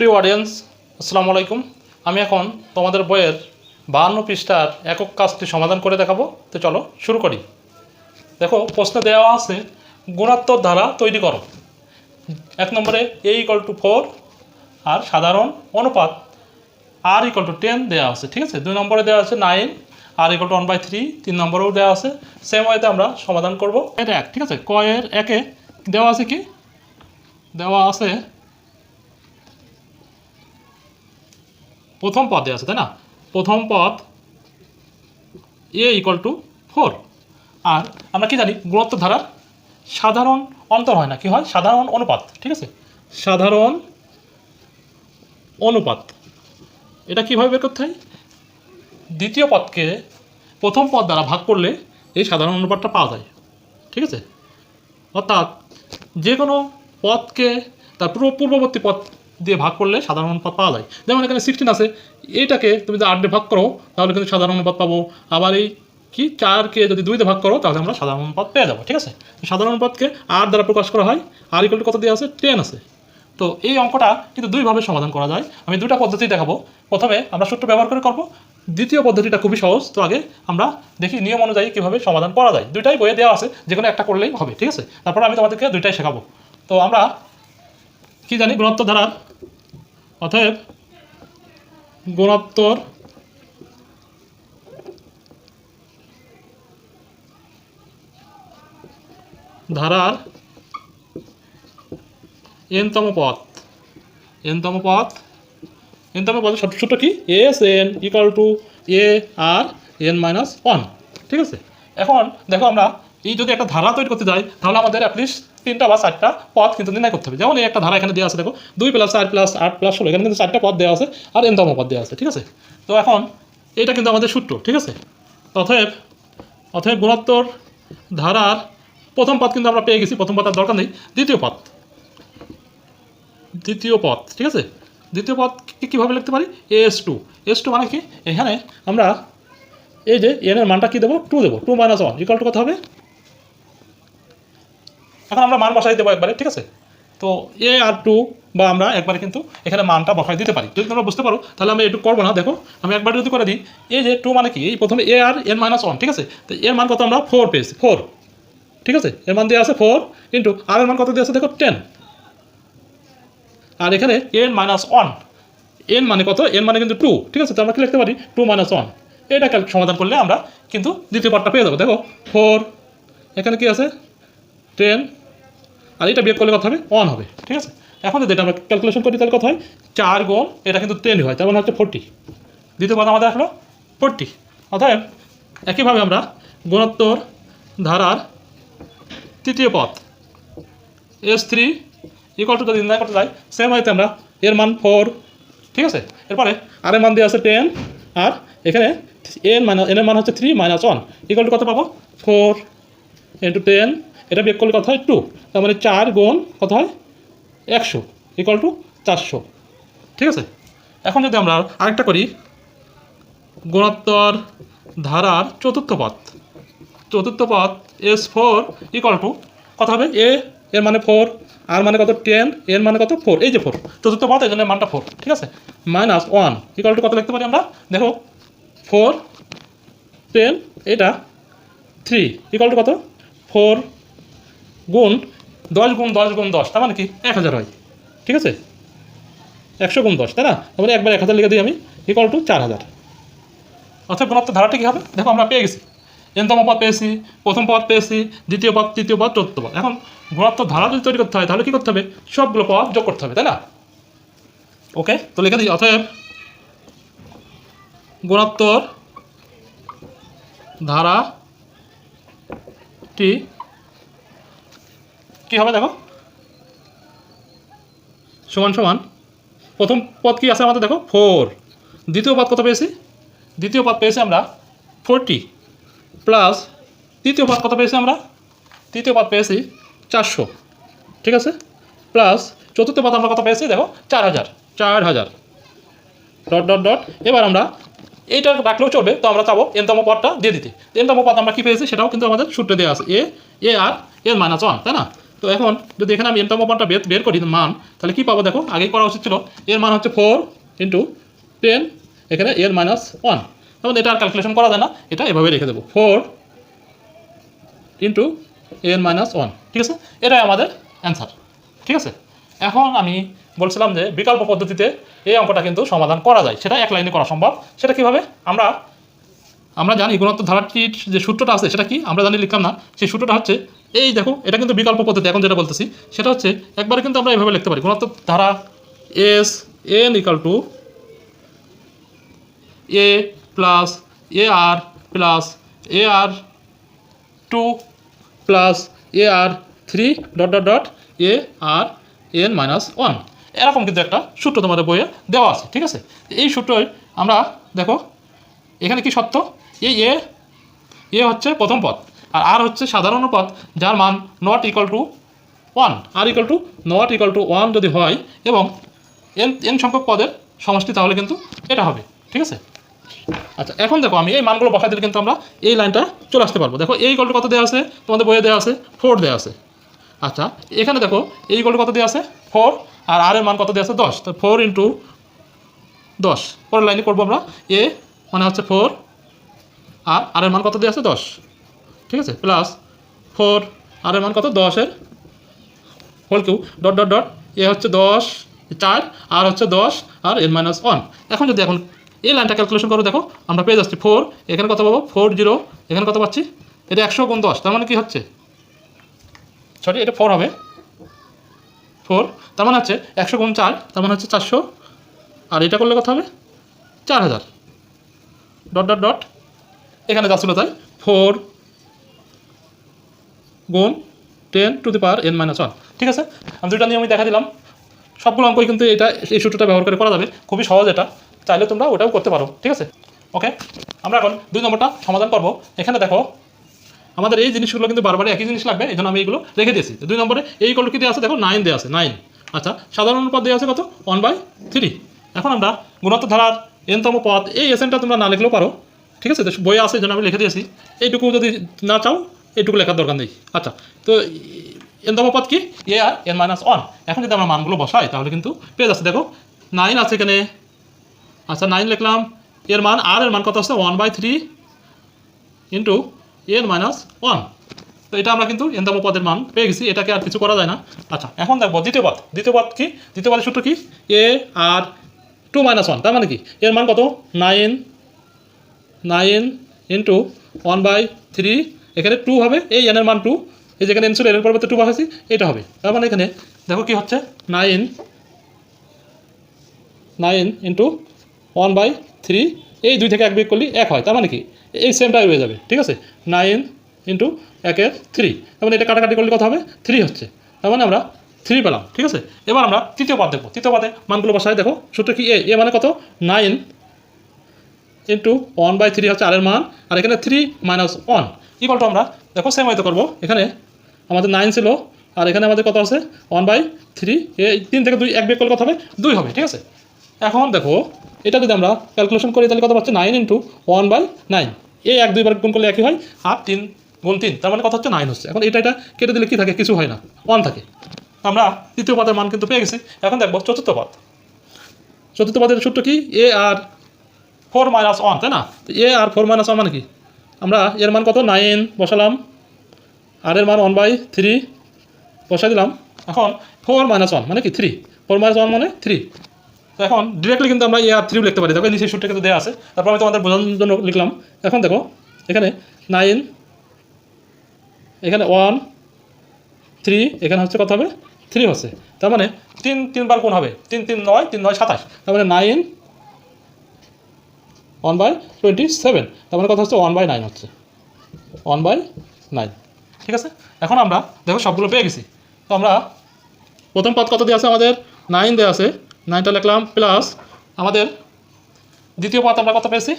প্রিয় অডিয়েন্স আসসালামু আলাইকুম। আমি এখন তোমাদের বইয়ের বাহান্ন পৃষ্ঠার একক কাজটি সমাধান করে দেখাবো। তো চলো, শুরু করি। দেখো, প্রশ্নে দেওয়া আছে, গুণাত্মক ধারা তৈরি করো। এক নম্বরে এ ইকল টু ফোর আর সাধারণ অনুপাত আর ইকল টু টেন দেওয়া আছে, ঠিক আছে? দুই নম্বরে দেওয়া আছে nine r equal to one by three তিন নম্বরেও দেওয়া আছে। সেম ওয়েতে আমরা সমাধান করব। এটা এক, ঠিক আছে? কয়ের একে দেওয়া আছে কি? দেওয়া আছে প্রথম পদে আছে, তাই না? প্রথম পদ এ ইকুয়াল টু ফোর আর আমরা কি জানি? গুণত্ব ধারার সাধারণ অন্তর হয় না। কি হয়? সাধারণ অনুপাত, ঠিক আছে? সাধারণ অনুপাত। এটা কীভাবে বের করতে হয়? দ্বিতীয় পদকে প্রথম পদ দ্বারা ভাগ করলে এই সাধারণ অনুপাতটা পাওয়া যায়, ঠিক আছে? অর্থাৎ যে কোনো পদকে তার পূর্ব পূর্ববর্তী পদ দিয়ে ভাগ করলে সাধারণ অনুপাত পাওয়া যায়। যেমন এখানে সিক্সটিন আছে এটাকে তুমি যদি আট দিয়ে ভাগ করো, তাহলে কিন্তু সাধারণ অনুপাত পাবো। আবার এই কি? চারকে যদি দুই দিয়ে ভাগ করো, তাহলে আমরা সাধারণ অনুপাত পেয়ে যাব, ঠিক আছে? সাধারণ অনুপাতকে আট দ্বারা প্রকাশ করা হয়, আর ইকুয়াল কত দিয়ে আছে? টেন আছে। তো এই অঙ্কটা কিন্তু দুইভাবে সমাধান করা যায়। আমি দুটা পদ্ধতি দেখাবো। প্রথমে আমরা সূত্র ব্যবহার করে করব। দ্বিতীয় পদ্ধতিটা খুবই সহজ। তো আগে আমরা দেখি নিয়ম অনুযায়ী কীভাবে সমাধান করা যায়। দুইটাই বইয়ে দেওয়া আছে, যে কোনো একটা করলেই হবে, ঠিক আছে? তারপর আমি তোমাদেরকে দুইটাই শেখাবো। তো আমরা কি জানি, গুণোত্তর ধারার অতএব গুণোত্তর ধারার এনতম পথ। এনতম পথ। এনতম পথের ছোট ছোট কি? S n equal to a r n minus one ঠিক আছে? এখন দেখো আমরা এই যদি একটা ধারা তৈরি করতে যাই, তাহলে আমাদের অ্যাটলিস্ট তিনটা বা চারটা পথ কিন্তু নির্ণয় করতে হবে। যেমন এই একটা ধারা এখানে দেওয়া আছে, দেখো, দুই প্লাস চার প্লাস আট প্লাস ষোলো, এখানে কিন্তু চারটা পথ দেওয়া আছে আর এনতম পথ দেওয়া আছে, ঠিক আছে? তো এখন এটা কিন্তু আমাদের সূত্র, ঠিক আছে? অতএব অতএব গুণোত্তর ধারার প্রথম পথ কিন্তু আমরা পেয়ে গেছি, প্রথম পথ আর দরকার নেই, দ্বিতীয় পথ। দ্বিতীয় পথ, ঠিক আছে? দ্বিতীয় পথ কীভাবে লিখতে পারি? এস টু এস টু মানে কি? এখানে আমরা এই যে এন এর মানটা কী দেবো? টু দেবো two minus one equal to কত হবে? এখন আমরা মান বসাই দেবো একবারে, ঠিক আছে? তো এ আর টু বা আমরা একবারে কিন্তু এখানে মানটা বসাই দিতে পারি। যদি তোমরা বুঝতে পারো, তাহলে আমি একটু করব না, দেখো, আমি একবার যদি করে দিই, এই যে টু মানে কি? এই প্রথমে a r n minus one ঠিক আছে? তো এর মান কত আমরা? ফোর পেয়েছি ফোর ঠিক আছে? এর মান দিয়ে আছে ফোর ইন্টু আর এর মান কত দিয়ে আছে? দেখো টেন আর এখানে এন মাইনাস ওয়ান এন মানে কত? এন মানে কিন্তু টু ঠিক আছে? তো আমরা কি লিখতে পারি? টু মাইনাস ওয়ান এটা সমাধান করলে আমরা কিন্তু দ্বিতীয় পার্টটা পেয়ে যাব। দেখো ফোর এখানে কি আছে? টেন আর এটা বিয়োগ করলে কত হবে? ওয়ান হবে, ঠিক আছে? এখন যদি আমরা ক্যালকুলেশন করি, তাহলে কত হয়? চার গোল এটা কিন্তু টেনই হয়, তার মানে হচ্ছে ফোরটি দ্বিতীয় কথা আমাদের আসলো ফোরটি অতএব, একইভাবে আমরা গুণোত্তর ধারার তৃতীয় পথ এস থ্রি ইকুয়াল টু যদি নির্ণয় করতে যাই সেম হয়তো আমরা এর মান ফোর ঠিক আছে? এরপরে আর এর মান দিয়ে আছে টেন আর এখানে এন মাইনাস এন এর মান হচ্ছে three minus one equal to কত পাবো? ফোর ইন্টু টেন এটা বিয়োগ করলে কত হয়? টু তার মানে চার গুণ কত হয়? একশো ইকুয়াল টু চারশো। ঠিক আছে? এখন যদি আমরা আরেকটা করি, গুণোত্তর ধারার চতুর্থ পথ চতুর্থ পথ এস ফোর ইকুয়াল টু কত হবে? এ এর মানে ফোর আর মানে কত? টেন এর মানে কত? ফোর এই যে ফোর চতুর্থ পথ এই জন্য মানটা ফোর ঠিক আছে? মাইনাস ওয়ান ইকুয়াল টু কত লিখতে পারি আমরা? দেখো ফোর টেন এটা থ্রি ইকুয়াল টু কত? ফোর গুণ দশ গুণ দশ গুণ দশ, তার মানে কি? এক হাজার হয়। ঠিক আছে? একশো গুণ দশ, তাই না? তারপরে একবার এক হাজার লিখে দিই আমি ইকুয়াল টু চার হাজার। অর্থাৎ গুণাত্মক ধারাটা কী হবে? দেখো আমরা পেয়ে গেছি। এনতম পদ পেয়েছি, প্রথম পদ পেয়েছি, দ্বিতীয় পদ, তৃতীয় পদ, চতুর্থ পদ। এখন গুণাত্মক ধারা যদি তৈরি করতে হয়, তাহলে কী করতে হবে? সবগুলো পদ যোগ করতে হবে, তাই না? ওকে, তো লিখে দিই। অতএব গুণোত্তর ধারাটি কী হবে দেখো? সমান সমান। প্রথম পদ কি আছে আমাদের দেখো? ফোর। দ্বিতীয় পদ কত পেয়েছি? দ্বিতীয় পদ পেয়েছি আমরা ফোরটি। প্লাস তৃতীয় পদ কত পেয়েছি আমরা? তৃতীয় পদ পেয়েছি চারশো। ঠিক আছে? প্লাস চতুর্থ পদ আমরা কত পেয়েছি দেখো? চার হাজার। চার হাজার। Dot dot dot. এবার আমরা এইটা রাখলেও চলবে, তো আমরা চাবো এনতম পদটা দিয়ে দিতে। এনতম পদ আমরা কী পেয়েছি? সেটাও কিন্তু আমাদের সূত্রে দেওয়া আছে। এ এ আর এর মাইনাস ওয়ান তাই না? তো এখন যদি এখানে আমি এনতম মানটা বের বের করি, মান, তাহলে কি পাবো দেখো? আগেই করা উচিত ছিল, এর মান হচ্ছে ফোর ইন্টু টেন এখানে এর মাইনাস ওয়ান তখন এটা আর ক্যালকুলেশন করা যায় না, এটা এভাবে রেখে দেবো। Four into n minus one ঠিক আছে? এটাই আমাদের অ্যান্সার ঠিক আছে? এখন আমি বলছিলাম যে বিকল্প পদ্ধতিতে এই অঙ্কটা কিন্তু সমাধান করা যায়। সেটা এক লাইনে করা সম্ভব। সেটা কীভাবে? আমরা আমরা জানি গুণোত্তর ধারাটির যে সূত্রটা আছে, সেটা কি? আমরা জানি লিখলাম না। সেই সূত্রটা হচ্ছে এই দেখো, এটা কিন্তু বিকল্প পদ্ধতি, এখন যেটা বলতেছি, সেটা হচ্ছে একবারে কিন্তু আমরা এভাবে লিখতে পারি। গুণোত্তর ধারা S n equal to a plus a r plus a r two plus a r three dot dot dot a r n minus one এরকম কিন্তু একটা সূত্র তোমাদের বইয়ে দেওয়া আছে, ঠিক আছে? এই সূত্রই আমরা দেখো, এখানে কি সত্য? এই এ এ হচ্ছে প্রথম পদ। আর আর হচ্ছে সাধারণ পদ যার মান not equal to one r equal to not equal to one যদি হয় এবং এন এন সংখ্যক পদের সমষ্টি, তাহলে কিন্তু এটা হবে, ঠিক আছে? আচ্ছা এখন দেখো, আমি এই মানগুলো বসাই দিলে কিন্তু আমরা এই লাইনটা চলে আসতে পারব। দেখো এই গল্প কত দেওয়া আছে? তোমাদের বইয়ে দেওয়া আছে ফোর দেওয়া আছে। আচ্ছা এখানে দেখো এই গল্প কত দেওয়া আছে? ফোর আর আর এর মান কত দেওয়া আছে? দশ। তো ফোর ইন্টু দশ। পরের লাইনে করব আমরা এ মানে হচ্ছে ফোর আর আর এর মান কত দেওয়া আছে? দশ। ঠিক আছে? প্লাস ফোর আর এর মান কত? দশের? Whole cube dot dot dot a হচ্ছে দশ, চার, আর হচ্ছে দশ, আর এন মাইনাস ওয়ান এখন যদি এখন এই লাইনটা ক্যালকুলেশন করো, দেখো, আমরা পেয়ে যাচ্ছি ফোর এখানে কত পাবো? ফোর জিরো এখানে কত পাচ্ছি? এটা একশো গুণ দশ, তার মানে কি হচ্ছে? সরি এটা ফোর হবে। ফোর তার মানে হচ্ছে একশো গুণ চার, তার মানে হচ্ছে চারশো। আর এটা করলে কত হবে? চার হাজার। ডট ডট ডট এখানে যাচ্ছিল তাই। ফোর গুণ ten to the power n minus one ঠিক আছে? আমি দুইটা নিয়মই দেখা দিলাম। সবগুলো অঙ্কই কিন্তু এটা, এই সূত্রটা ব্যবহার করে করা যাবে। খুবই সহজ এটা। চাইলে তোমরা ওটাও করতে পারো। ঠিক আছে? ওকে আমরা এখন দুই নম্বরটা সমাধান করব। এখানে দেখো, আমাদের এই জিনিসগুলো কিন্তু বারবার একই জিনিস লাগবে। এই জন্য আমি এইগুলো রেখে দিয়েছি। দুই নম্বরে এই কল কি দেওয়া আছে? দেখো নাইন দেওয়া আছে। নাইন আচ্ছা সাধারণ পদ দেওয়া আছে কত? ওয়ান বাই থ্রি এখন আমরা গুণোত্তর ধারার এনতম পদ, এই এসেনটা তোমরা না লিখলেও পারো। ঠিক আছে? বই আছে জন্য আমি লিখে দিয়েছি। এইটুকু যদি না চাও এইটুকু লেখার দরকার নেই। আচ্ছা তো এনতম পদ কি? A r n minus one এখন যদি আমরা মানগুলো বসাই, তাহলে কিন্তু পেয়ে যাচ্ছে। দেখো নাইন আছে এখানে। আচ্ছা নাইন লিখলাম। এর মান আর এর মান কত আছে one by three into n minus one তো এটা আমরা কিন্তু এনতম পদের মান পেয়ে গেছি। এটাকে আর কিছু করা যায় না। আচ্ছা এখন দেখব দ্বিতীয় পদ। দ্বিতীয় পদ কি? দ্বিতীয় পদের সূত্র কি? A r two minus one তার মানে কি? এর মান কত? Nine nine into one by three এখানে টু হবে, এই এনের মান টু এই যেখানে এন ছিল এর পরবর্তী টু বসাইছি এটা হবে। তার মানে এখানে দেখো কি হচ্ছে? Nine nine into one by three এই দুই থেকে এক বিয়োগ করলে এক হয়। তার মানে কি? এই সেমটাই রয়ে যাবে, ঠিক আছে? নাইন ইন্টু একের থ্রি তার মানে এটা কাটাকাটি করলে কত হবে? থ্রি হচ্ছে। তার মানে আমরা থ্রি পেলাম, ঠিক আছে? এবার আমরা তৃতীয় পাদ দেখব। তৃতীয় পাদে মানগুলো বসায় দেখো, সূত্র কি? এ এ মানে কত? Nine into one by three হচ্ছে আরের মান, আর এখানে three minus one equal to আমরা? দেখো সেম হয়তো করব। এখানে আমাদের নাইন ছিল, আর এখানে আমাদের কত আছে? ওয়ান বাই থ্রি এই তিন থেকে দুই, এক বিয়োগ করলে কত হবে? দুই হবে, ঠিক আছে? এখন দেখো, এটা যদি আমরা ক্যালকুলেশন করি, তাহলে কত পাচ্ছি? Nine into one by nine এই এক, দুইবার গুণ করলে একই হয়, আর তিন গুণ তিন, তার মানে কত হচ্ছে? নাইন হচ্ছে। এখন এটা এটা কেটে দিলে কী থাকে? কিছু হয় না। ওয়ান থাকে। আমরা তৃতীয় পদের মান কিন্তু পেয়ে গেছি। এখন দেখব, চতুর্থ পদ। চতুর্থ পদের সূত্র কি? A r four minus one তাই না? A r four minus one মানে কি? আমরা এর মান কত? নাইন, বসালাম। আর এর মান ওয়ান বাই থ্রি বসাই দিলাম। এখন ফোর মাইনাস ওয়ান মানে কি? থ্রি ফোর মাইনাস ওয়ান মানে থ্রি তো এখন ডিরেক্টলি কিন্তু আমরা এ আর থ্রি লিখতে পারি। দেখো নিচে সূত্রটা কিন্তু দেওয়া আছে। তারপর আমি তোমাদের বোঝানোর জন্য লিখলাম। এখন দেখো, এখানে নাইন এখানে ওয়ান থ্রি এখানে হচ্ছে কত হবে? থ্রি হচ্ছে। তার মানে তিন, তিনবার কোন হবে? তিন তিন, নয় তিন, নয়, সাতাশ। তার মানে nine one by twenty seven. তার মানে কথা হচ্ছে ওয়ান বাই নাইন হচ্ছে। One by nine. ঠিক আছে? এখন আমরা দেখো সবগুলো পেয়ে গেছি। তো আমরা প্রথম পদ কত দেওয়া আছে আমাদের? নাইন দেওয়া আছে। নাইনটা লিখলাম প্লাস আমাদের দ্বিতীয় পদ আমরা কত পেয়েছি?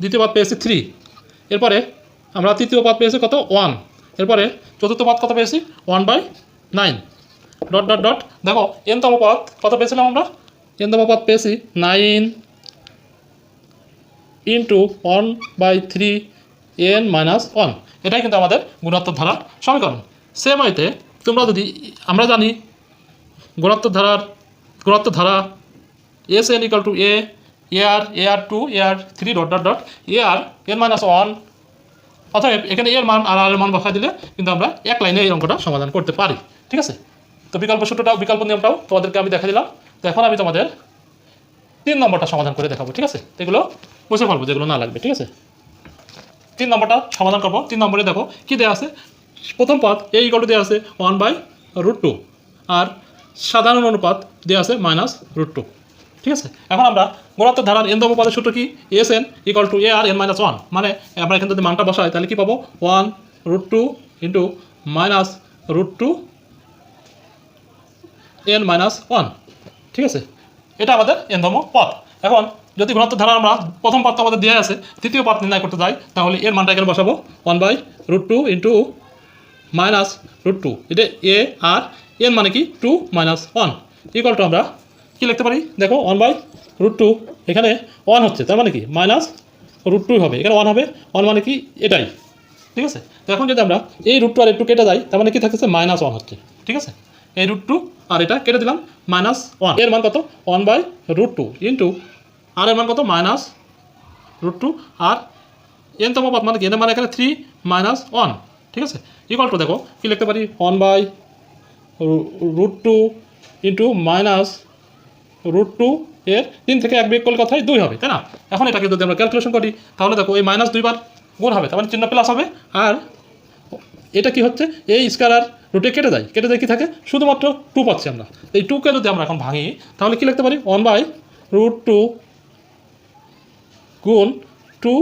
দ্বিতীয় পদ পেয়েছি থ্রি। এরপরে আমরা তৃতীয় পদ পেয়েছি কত? ওয়ান। এরপরে চতুর্থ পদ কত পেয়েছি? One by nine. Dot dot dot. দেখো এনতম পদ কত পেয়েছিলাম আমরা? এনতম পদ পেয়েছি nine. Into one by three n minus one এটাই কিন্তু আমাদের গুণাত্মক ধারার সমীকরণ। সেম হইতে তোমরা যদি, আমরা জানি গুণাত্মক ধারার, গুণাত্মক ধারা S n equal to a a r a r two a r three dot dot dot a r n minus one অথবা এখানে এর মান আর আর এর মান বসা দিলে কিন্তু আমরা এক লাইনে এই অঙ্কটা সমাধান করতে পারি। ঠিক আছে? তো বিকল্প সূত্রটাও, বিকল্প নিয়মটাও তোমাদেরকে আমি দেখা দিলাম। তো এখন আমি তোমাদের তিন নম্বরটা সমাধান করে দেখাবো। ঠিক আছে? এগুলো বুঝে পারব যেগুলো না লাগবে, ঠিক আছে? তিন নম্বরটা সমাধান করব। তিন নম্বরে দেখো কি দেওয়া আছে? প্রথম পদ এই ইকল দেওয়া আছে ওয়ান বাই রুট টু আর সাধারণ অনুপাত দেওয়া আছে মাইনাস রুট টু ঠিক আছে? এখন আমরা গুণাত্মক ধারার এন পদের সূত্র কি? S n equal to a r n minus one মানে আমরা এখানে যদি মানটা বসাই, তাহলে কি পাবো? One root two into minus root two n minus one ঠিক আছে? এটা আমাদের এনতম পথ এখন যদি গুণাত্মক ধারা আমরা প্রথম তো আমাদের দেওয়া আছে, তৃতীয় পথ নির্ণয় করতে যাই তাহলে এর মানটা এখানে বসাবো। One by root two into minus root two এটা এ আর এন মানে কি? Two minus one equal to আমরা কী লিখতে পারি? দেখো ওয়ান বাই রুট টু এখানে ওয়ান হচ্ছে। তার মানে কি? মাইনাস রুট টু হবে। এখানে ওয়ান হবে। ওয়ান মানে কি? এটাই। ঠিক আছে? তো এখন যদি আমরা এই রুট টু আর একটু কেটে যাই, তার মানে কি থাকতেছে? মাইনাস ওয়ান হচ্ছে। ঠিক আছে? এই রুট টু আর এটা কেটে দিলাম মাইনাস ওয়ানের মান কত? One by root two into r এর মান কত? মাইনাস রুট টু আর এন তম পদ মানে কি? এন মানে এখানে থ্রি মাইনাস ওয়ান ঠিক আছে? ইকুয়াল টু দেখো, কি লিখতে পারি? One by root two into minus root two এর তিন থেকে এক বিয়োগ করলে কথাই দুই হবে, তাই না? এখন এটাকে যদি আমরা ক্যালকুলেশন করি, তাহলে দেখো, এই মাইনাস দুইবার গুণ হবে, তার মানে চিহ্ন প্লাস হবে। আর এটা কি হচ্ছে? এই স্কোয়ার আর রুটে কেটে যায়। কেটে যায় কি থাকে? শুধুমাত্র টু পাচ্ছি আমরা। এই টুকে যদি আমরা এখন ভাঙি, তাহলে কি লিখতে পারি? ওয়ান বাই রুট টু গুণ টু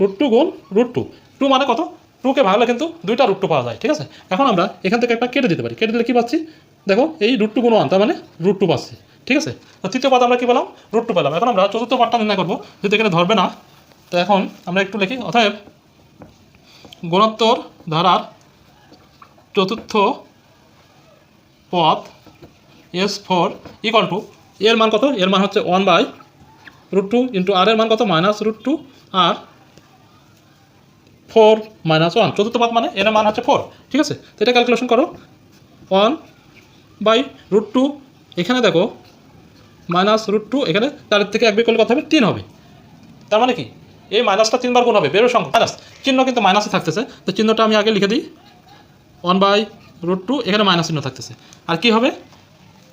রুট টু গুণ রুট টু। টু মানে কত? টুকে ভাঙলে কিন্তু দুইটা রুট টু পাওয়া যায়, ঠিক আছে? এখন আমরা এখান থেকে একটা কেটে দিতে পারি। কেটে দিলে কী পাচ্ছি? দেখো, এই রুট টু গুণ ওয়ান তার মানে রুট টু পাচ্ছি, ঠিক আছে? তৃতীয় পাত আমরা কী পেলাম? রুট টু পেলাম। এখন আমরা চতুর্থ পাঠটা নির্ণয় করব। যদি এখানে ধরবে না, তো এখন আমরা একটু লিখি। অতএব, গুণোত্তর ধারার চতুর্থ পথ এস ফোর ইকাল টু এর মান কত? এর মান হচ্ছে one by root two into r এর মান কত? Minus root two r four minus one চতুর্থ পাত মানে এর মান হচ্ছে ফোর ঠিক আছে? তো এটা ক্যালকুলেশন করো। ওয়ান বাই রুট টু এখানে দেখো মাইনাস রুট টু এখানে তার থেকে এক বিয়োগ করলে কথা হবে? তিন হবে। তার মানে কি? এই মাইনাসটা তিনবার গুণ হবে। বেরো সংখ্যা। মাইনাস চিহ্ন কিন্তু মাইনাসে থাকতেছে। তো চিহ্নটা আমি আগে লিখে দিই। ওয়ান বাই রুট টু এখানে মাইনাস চিহ্ন থাকতেছে। আর কি হবে?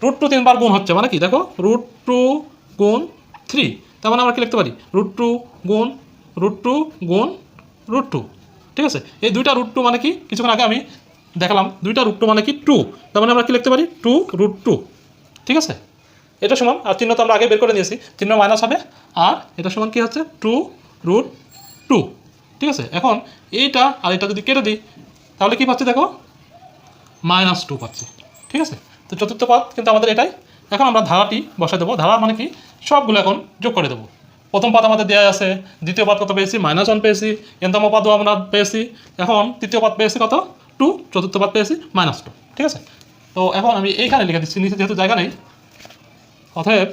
রুট টু তিনবার গুণ হচ্ছে। মানে কি? দেখো রুট টু গুণ থ্রি তার মানে আমরা কি লিখতে পারি? রুট টু গুণ রুট টু গুণ রুট টু ঠিক আছে? এই দুইটা রুট টু মানে কি? কিছুক্ষণ আগে আমি দেখালাম, দুইটা রুট টু মানে কি? টু তার মানে আমরা কি লিখতে পারি? টু রুট টু ঠিক আছে? এটা সমান, আর চিহ্ন তো আমরা আগে বের করে নিয়েছি। চিহ্ন মাইনাস হবে, আর এটা সমান কি হচ্ছে? টু রুট টু ঠিক আছে? এখন এইটা আর এটা যদি কেটে দিই, তাহলে কি পাচ্ছি দেখো? মাইনাস টু পাচ্ছি। ঠিক আছে? তো চতুর্থ পদ কিন্তু আমাদের এটাই। এখন আমরা ধারাটি বসাই দেবো। ধারা মানে কি? সবগুলো এখন যোগ করে দেবো। প্রথম পদ আমাদের দেওয়া আছে, দ্বিতীয় পদ কত পেয়েছি? মাইনাস ওয়ান পেয়েছি। এনতম পদও আমরা পেয়েছি। এখন তৃতীয় পদ পেয়েছি কত? টু চতুর্থ পদ পেয়েছি মাইনাস টু ঠিক আছে? তো এখন আমি এইখানে লিখে দিচ্ছি, নিচে যেহেতু জায়গা নেই, অতএব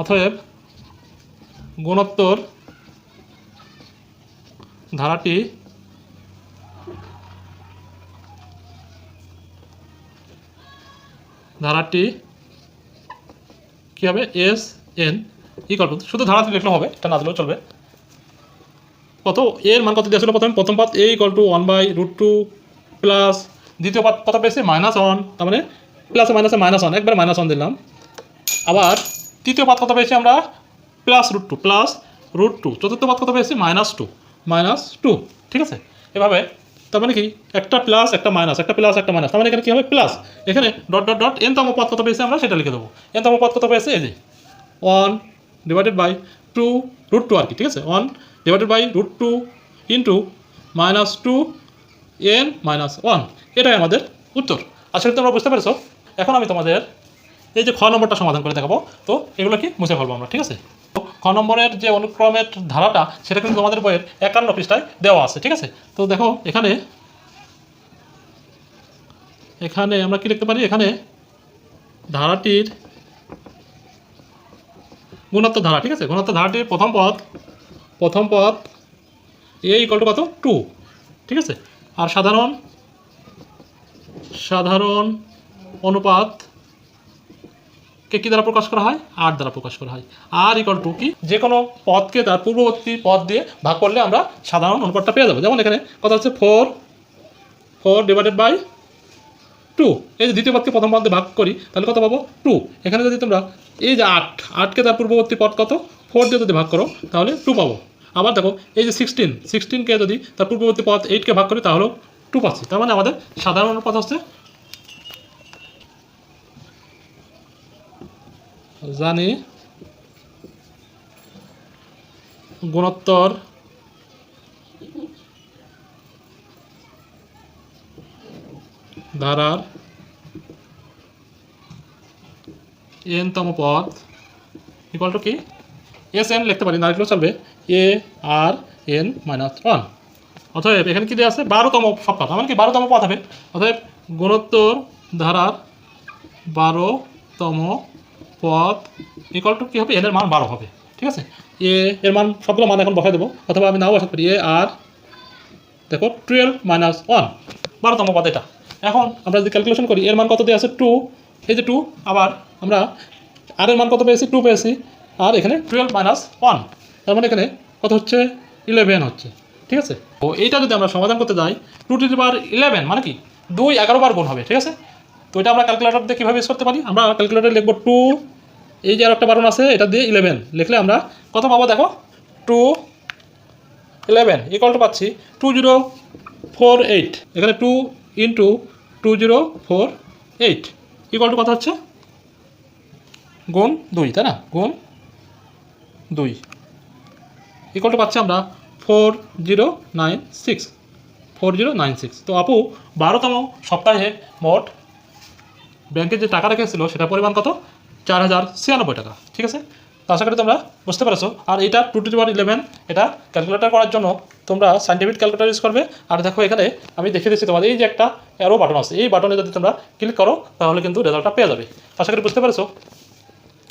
অতএব গুণোত্তর ধারাটি ধারাটি কী হবে? এস এন ইকাল টু শুধু ধারাটি লিখলে হবে, এটা না দিলেও চলবে। কত? এর মান কত দিয়েছিল প্রথমে প্রথম পাত a equal to one by root two plus দ্বিতীয় পাত কত পেয়েছে? মাইনাস ওয়ান তার মানে প্লাসে মাইনাসে মাইনাস ওয়ান একবার মাইনাস ওয়ান দিলাম। আবার তৃতীয় পাত কত পেয়েছি আমরা? Plus root two plus root two চতুর্থ পাত কত পেয়েছি? মাইনাস টু মাইনাস টু ঠিক আছে? এভাবে তার মানে কি? একটা প্লাস একটা মাইনাস একটা প্লাস একটা মাইনাস তার মানে এখানে কী হবে? প্লাস এখানে ডট ডট ডট এন তম পদ কত পেয়েছি আমরা? সেটা লিখে দেবো। এন তম পদ কত পেয়েছে? এই যে one divided by two root two আর কি, ঠিক আছে? One divided by root two into minus two n minus one এটাই আমাদের উত্তর। আসলে তোমরা বুঝতে পেরেছ। এখন আমি তোমাদের এই যে খ নম্বরটা সমাধান করে দেখাবো। তো এগুলো কি? মুছে ফেলব আমরা, ঠিক আছে? খ নম্বরের যে অনুক্রমের ধারাটা, সেটা কিন্তু তোমাদের বইয়ের একান্ন পৃষ্ঠায় দেওয়া আছে, ঠিক আছে? তো দেখো, এখানে এখানে আমরা কি লিখতে পারি? এখানে ধারাটির গুণাত্মক ধারা, ঠিক আছে? গুণাত্মক ধারাটির প্রথম পদ প্রথম পদ এ ইকল টু কত? টু ঠিক আছে? আর সাধারণ সাধারণ অনুপাত কে কী দ্বারা প্রকাশ করা হয়? আর দ্বারা প্রকাশ করা হয়। আর ইকল টু কি? যে কোনো পদকে তার পূর্ববর্তী পদ দিয়ে ভাগ করলে আমরা সাধারণ অনুপাতটা পেয়ে যাব। যেমন এখানে কথা হচ্ছে four four divided by two এই যে দ্বিতীয় পদকে প্রথম পদ ভাগ করি, তাহলে কত পাবো? টু এখানে যদি তোমরা এই যে আট, আটকে তার পূর্ববর্তী পদ কত? ফোর দিয়ে যদি ভাগ করো, তাহলে টু পাবো। আবার দেখো, এই যে সিক্সটিন সিক্সটিনকে যদি তার পূর্ববর্তী পদ এইটকে ভাগ করি, তাহলেও টু পাচ্ছি। তার মানে আমাদের সাধারণ অনুপাত হচ্ছে জানি। গুণোত্তর। ধারার। এনতম পদ। ইকুয়াল টু কি? এস এন লিখতে পারি না লিখলেও চলবে। A r n minus one অতএব এখানে কি দেওয়া আছে? বারোতম তার মানে কি? বারোতম পদ হবে। অতএব গুণোত্তর, ধারার বারোতম পদ ইকুয়াল টু কী হবে? এন এর মান বারো হবে। ঠিক আছে? এ এর মান সবগুলো মান এখন বসাই দেবো। অথবা আমি নাও বসাতে পারি। এ আর দেখো টুয়েলভ মাইনাস ওয়ান বারোতম পদ এটা। এখন আমরা যদি ক্যালকুলেশন করি এর মান কত দিয়ে আছে? টু এই যে টু আবার আমরা আর এর মান কত পেয়েছি? টু পেয়েছি। আর এখানে টুয়েলভ মাইনাস ওয়ান তার মানে এখানে কত হচ্ছে? ইলেভেন হচ্ছে। ঠিক আছে? তো এইটা যদি আমরা সমাধান করতে যাই টু টু বার ইলেভেন মানে কি? দুই এগারো বার গুণ হবে। ঠিক আছে? তো এটা আমরা ক্যালকুলেটর দিয়ে কীভাবে ইউজ করতে পারি? আমরা ক্যালকুলেটর লিখব টু এই যে আর একটা বারণ আছে, এটা দিয়ে ইলেভেন লিখলে আমরা কত পাবো দেখো? টু ইলেভেন ইকুয়াল টু পাচ্ছি টু জিরো ফোর এইট এখানে two into two zero four eight equal to কত হচ্ছে? গুণ দুই, তাই না? গুণ দুই। ইকুয়াল টু পাচ্ছি আমরা four zero nine six four zero nine six তো আপু, বারোতম সপ্তাহে মোট ব্যাংকে যে টাকা রেখেছিল সেটা পরিমাণ কত? চার হাজার ছিয়ানব্বই টাকা। ঠিক আছে? তো আশা করি তোমরা বুঝতে পেরেছ। আর এটা টু টু ইলেভেন এটা ক্যালকুলেটর করার জন্য তোমরা সাইন্টিফিক ক্যালকুলেটর ইউজ করবে। আর দেখো এখানে আমি দেখে দিচ্ছি তোমাদের এই যে একটা অ্যারো বাটন আছে। এই বাটনে যদি তোমরা ক্লিক করো, তাহলে কিন্তু রেজাল্টটা পেয়ে যাবে। আশা করি বুঝতে পেরেছ।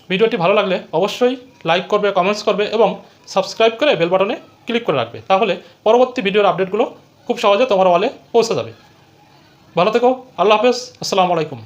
ভিডিওটি ভালো লাগলে অবশ্যই লাইক করবে কমেন্টস করবে এবং সাবস্ক্রাইব করে বেল বাটনে ক্লিক করে রাখবে। তাহলে পরবর্তী ভিডিওর আপডেটগুলো খুব সহজে তোমার ওয়ালে পৌঁছে যাবে। ভালো থেকো। আল্লাহ হাফেজ। আসসালামু আলাইকুম।